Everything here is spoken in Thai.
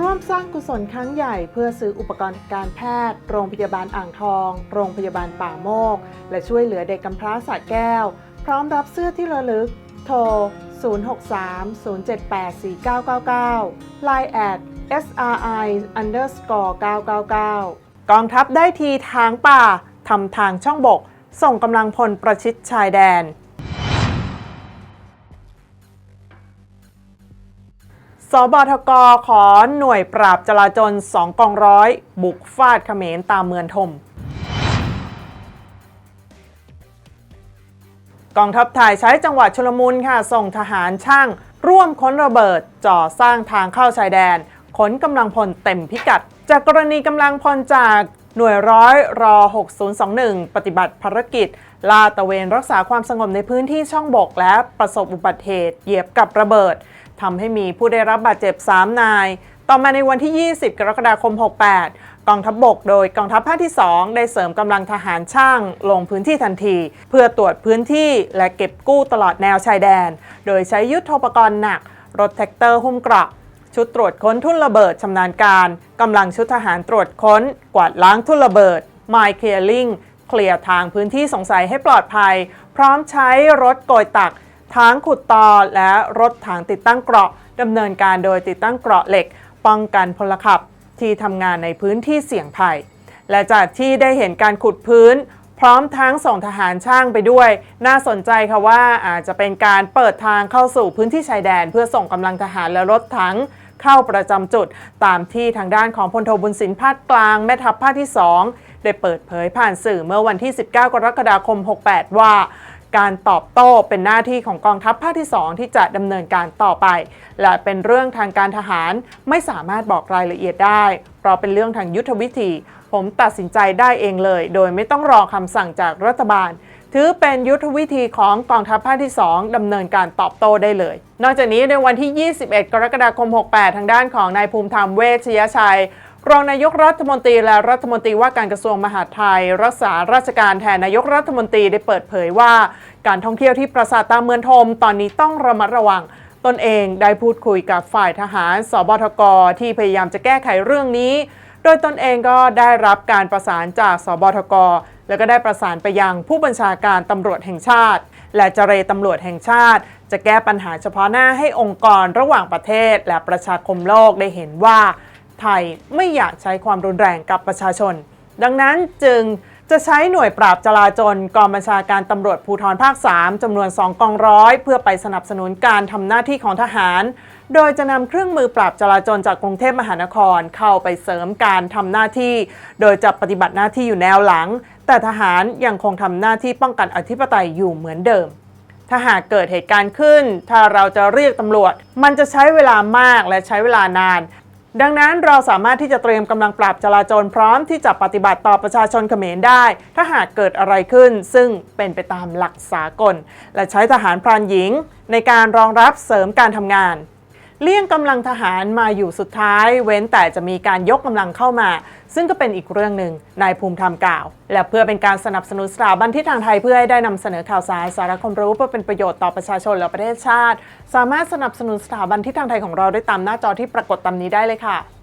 ร่วมสร้างกุศลครั้งใหญ่เพื่อซื้ออุปกรณ์การแพทย์ โรงพยาบาลอ่างทอง โรงพยาบาลป่าโมก และช่วยเหลือเด็กกำพร้าสระแก้ว พร้อมรับเสื้อที่ระลึก โทร 063-078-4999 Line at SRI underscore 999 กองทัพได้ทีทางป่าทำทางช่องบก ส่งกำลังพลประชิดชายแดน สบทกขอหน่วยปราบจลาจล2กองร้อย บุกฟาดเขมรตามเมืองทม กองทัพไทยใช้จังหวัดชลมุนค่ะ ส่งทหารช่าง ร่วมค้นระเบิดจ่อสร้างทางเข้าชายแดน ขนกำลังพลเต็มพิกัด จากกรณีกำลังพลจากหน่วยร้อยรอ 6021 ปฏิบัติภารกิจ ลาดตระเวนรักษาความสงบในพื้นที่ช่องบกและประสบอุบัติเหตุเหยียบกับระเบิด ทำให้มีผู้ได้รับบาดเจ็บ 3 นาย ต่อมาในวันที่ 20 กรกฎาคม 68 กองทัพบบกโดยกองทัพภาคที่ 2 ได้เสริมกำลังทหารช่างลงพื้นที่ทันที เพื่อตรวจพื้นที่และเก็บกู้ตลอดแนวชายแดน โดยใช้ยุทธปกรณ์หนัก รถแท็กเตอร์หุ้มเกราะชุดตรวจค้นทุ่นระเบิดชำนาญการกำลังชุดทหารตรวจค้น กวาดล้างทุ่นระเบิด Mine Clearing เคลียร์ทางพื้นที่สงสัยให้ปลอดภัย พร้อมใช้รถโกยตัก ทางขุดตอและรถถังติดตั้งเกราะดำเนินการโดยติดตั้งเกราะเหล็ก ป้องกันพลขับที่ทำงานในพื้นที่เสี่ยงภัย และจากที่ได้เห็นการขุดพื้น พร้อมทั้งส่งทหารช่างไปด้วย น่าสนใจค่ะว่าอาจจะเป็นการเปิดทางเข้าสู่พื้นที่ชายแดน เพื่อส่งกำลังทหารและรถถังเข้าประจำจุด ตามที่ทางด้านของพลโทบุญสินภาคกลางแม่ทัพภาคที่ 2 ได้เปิดเผยผ่านสื่อเมื่อวันที่ 19 กรกฎาคม 68 ว่า การตอบโต้เป็นหน้าที่ของกองทัพภาคที่ 2 ที่จะดำเนินการต่อไป และเป็นเรื่องทางการทหารไม่สามารถบอกรายละเอียดได้ เพราะเป็นเรื่องทางยุทธวิธี ผมตัดสินใจได้เองเลย โดยไม่ต้องรอคำสั่งจากรัฐบาล ถือเป็นยุทธวิธีของกองทัพภาคที่ 2ดำเนินการตอบโต้ได้เลย นอกจากนี้ในวันที่ 21 กรกฎาคม 68 ทางด้านของนายภูมิธรรมเวชยชัย รองนายกรัฐมนตรีและรัฐมนตรีว่าการกระทรวงมหาดไทย รักษาราชการแทนนายกรัฐมนตรีได้เปิดเผยว่า การท่องเที่ยวที่ปราสาทตาเมืองทม ตอนนี้ต้องระมัดระวัง ตนเองได้พูดคุยกับฝ่ายทหาร สบทกที่พยายามจะแก้ไขเรื่องนี้ โดยตนเองก็ได้รับการประสานจากสบทก แล้วก็ได้ประสานไปยังผู้บัญชาการตำรวจแห่งชาติ และเจรตำรวจแห่งชาติ จะแก้ปัญหาเฉพาะหน้าให้องค์กรระหว่างประเทศ และประชาคมโลกได้เห็นว่า ไทยไม่อยากใช้ความรุนแรงกับประชาชน ดังนั้นจึงจะใช้หน่วยปราบจลาจลกองบัญชาการตำรวจภูธรภาค 3จำนวน 2 กองร้อย เพื่อไปสนับสนุนการทำหน้าที่ของทหาร โดยจะนำเครื่องมือปราบจลาจลจากกรุงเทพมหานครเข้าไปเสริมการทำหน้าที่ โดยจะปฏิบัติหน้าที่อยู่แนวหลัง แต่ทหารยังคงทำหน้าที่ป้องกันอธิปไตยอยู่เหมือนเดิม ถ้าหากเกิดเหตุการณ์ขึ้น ถ้าเราจะเรียกตำรวจ มันจะใช้เวลามากและใช้เวลานาน ดังนั้นเราสามารถที่จะเตรียมกำลังปราบจราจรพร้อมที่จะปฏิบัติต่อประชาชนเขมรได้ ถ้าหากเกิดอะไรขึ้น ซึ่งเป็นไปตามหลักสากล และใช้ทหารพรานหญิง ในการรองรับเสริมการทำงาน เลี่ยงกำลังทหารมาอยู่สุดท้าย เว้นแต่จะมีการยกกำลังเข้ามา ซึ่งก็เป็นอีกเรื่องหนึ่งนายภูมิธรรมกล่าว และเพื่อเป็นการสนับสนุนสถาบันที่ทางไทยเพื่อให้ได้นำเสนอข่าวสารสาระความรู้เพื่อเป็นประโยชน์ต่อประชาชนและประเทศชาติ สามารถสนับสนุนสถาบันที่ทางไทยของเราได้ตามหน้าจอที่ปรากฏตามนี้ได้เลยค่ะ